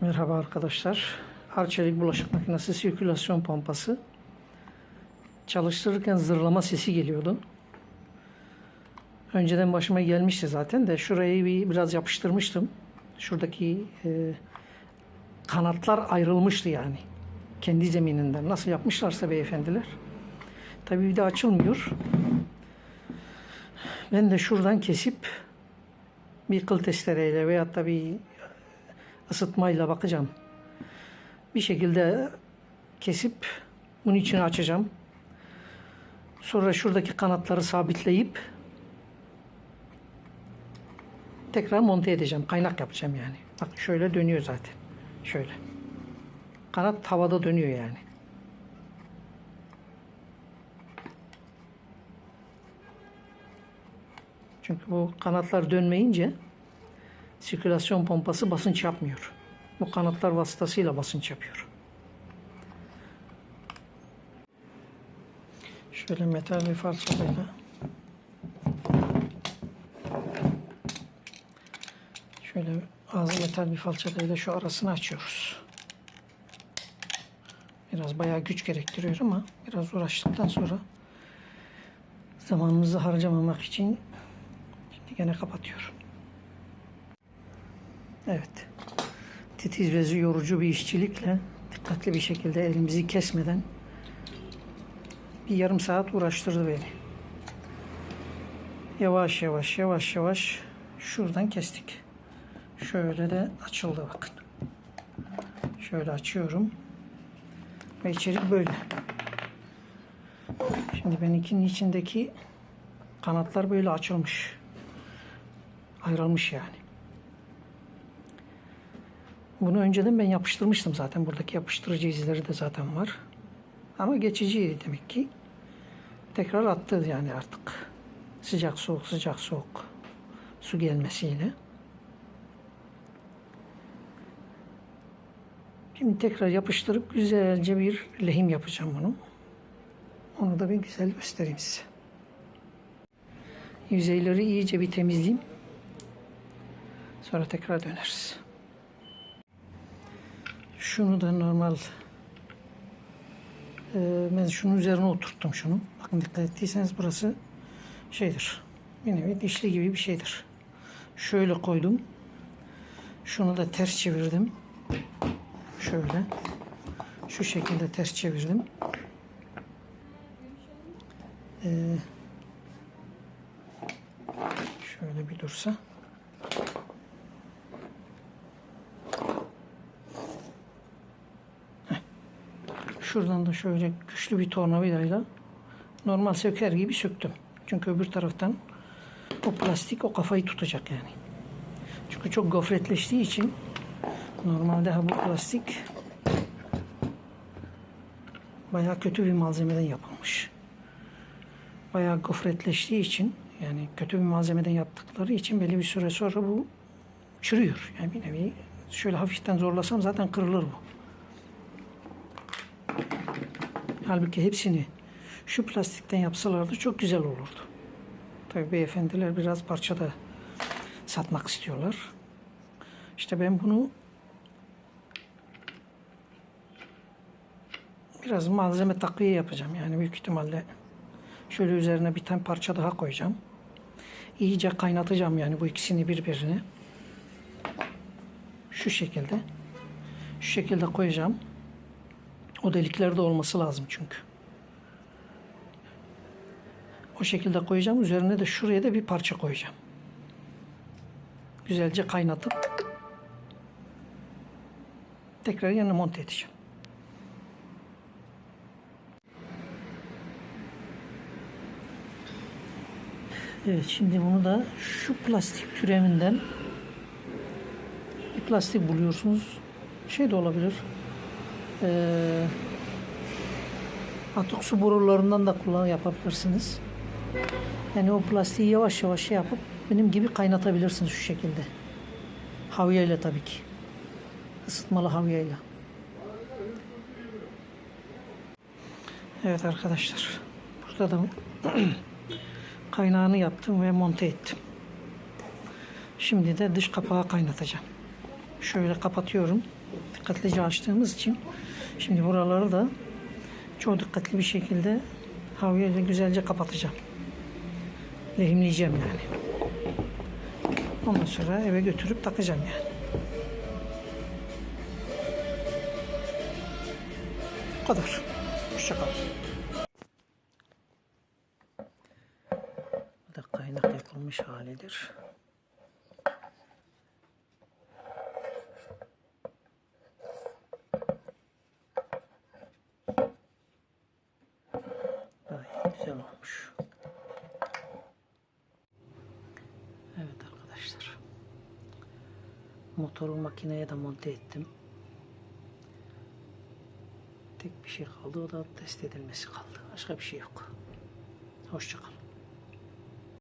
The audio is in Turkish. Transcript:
Merhaba arkadaşlar. Arçelik bulaşık makinesi sirkülasyon pompası. Çalıştırırken zırlama sesi geliyordu. Önceden başıma gelmişti zaten de şurayı bir biraz yapıştırmıştım. Şuradaki e, kanatlar ayrılmıştı yani. Kendi zemininden. Nasıl yapmışlarsa beyefendiler. Tabii bir de açılmıyor. Ben de şuradan kesip bir kıl testereyle veyahut da bir ısıtmayla bakacağım. Bir şekilde kesip bunun içini açacağım. Sonra şuradaki kanatları sabitleyip tekrar monte edeceğim. Kaynak yapacağım yani. Bak şöyle dönüyor zaten. Şöyle. Kanat havada dönüyor yani. Çünkü bu kanatlar dönmeyince sirkülasyon pompası basınç yapmıyor. Bu kanatlar vasıtasıyla basınç yapıyor. Şöyle metal bir falçatayla şöyle ağzı metal bir falçatayla şu arasını açıyoruz. Biraz bayağı güç gerektiriyor ama biraz uğraştıktan sonra zamanımızı harcamamak için şimdi gene kapatıyorum. Evet. Titiz ve yorucu bir işçilikle dikkatli bir şekilde elimizi kesmeden bir yarım saat uğraştırdı beni. Yavaş yavaş yavaş yavaş şuradan kestik. Şöyle de açıldı bakın. Şöyle açıyorum. Ve içerik böyle. Şimdi benimkinin içindeki kanatlar böyle açılmış. Ayrılmış yani. Bunu önceden ben yapıştırmıştım zaten. Buradaki yapıştırıcı izleri de zaten var. Ama geçiciydi demek ki. Tekrar attı yani artık. Sıcak soğuk sıcak soğuk su gelmesiyle. Şimdi tekrar yapıştırıp güzelce bir lehim yapacağım bunu. Onu da bir güzel göstereyim size. Yüzeyleri iyice bir temizleyeyim. Sonra tekrar döneriz. Şunu da normal e, ben şunun üzerine oturttum şunu. Bakın dikkat ettiyseniz burası şeydir. Bir nevi dişli gibi bir şeydir. Şöyle koydum. Şunu da ters çevirdim. Şöyle. Şu şekilde ters çevirdim. Ee, şöyle bir dursa. Şuradan da şöyle güçlü bir tornavidayla normal söker gibi söktüm. Çünkü öbür taraftan o plastik o kafayı tutacak yani. Çünkü çok gofretleştiği için normalde ha bu plastik bayağı kötü bir malzemeden yapılmış. Bayağı gofretleştiği için yani kötü bir malzemeden yaptıkları için belli bir süre sonra bu çürüyor. Yani bir nevi şöyle hafiften zorlasam zaten kırılır bu. Halbuki hepsini şu plastikten yapsalardı çok güzel olurdu. Tabii beyefendiler biraz parçada satmak istiyorlar. İşte ben bunu biraz malzeme takviye yapacağım. Yani büyük ihtimalle şöyle üzerine bir tane parça daha koyacağım. İyice kaynatacağım yani bu ikisini birbirine. Şu şekilde. Şu şekilde koyacağım. O deliklerde olması lazım çünkü. O şekilde koyacağım. Üzerine de şuraya da bir parça koyacağım. Güzelce kaynatıp tekrar yanına monte edeceğim. Evet şimdi bunu da şu plastik türeminden bir plastik buluyorsunuz. Şey de olabilir. Ee, atık su borularından da kullan yapabilirsiniz. Yani o plastiği yavaş yavaş şey yapıp benim gibi kaynatabilirsiniz şu şekilde. Havyayla tabii ki. Isıtmalı havyayla. Evet arkadaşlar. Burada da kaynağını yaptım ve monte ettim. Şimdi de dış kapağı kaynatacağım. şöyle kapatıyorum. Dikkatlice açtığımız için. Şimdi buraları da çok dikkatli bir şekilde havluya güzelce kapatacağım. Lehimleyeceğim yani. Ondan sonra eve götürüp takacağım yani. Bu kadar. Hoşçakalın. Bu da kaynak yapılmış halidir. Güzel olmuş. Evet arkadaşlar. Motoru makineye de monte ettim. Tek bir şey kaldı o da test edilmesi kaldı. Başka bir şey yok. Hoşçakalın.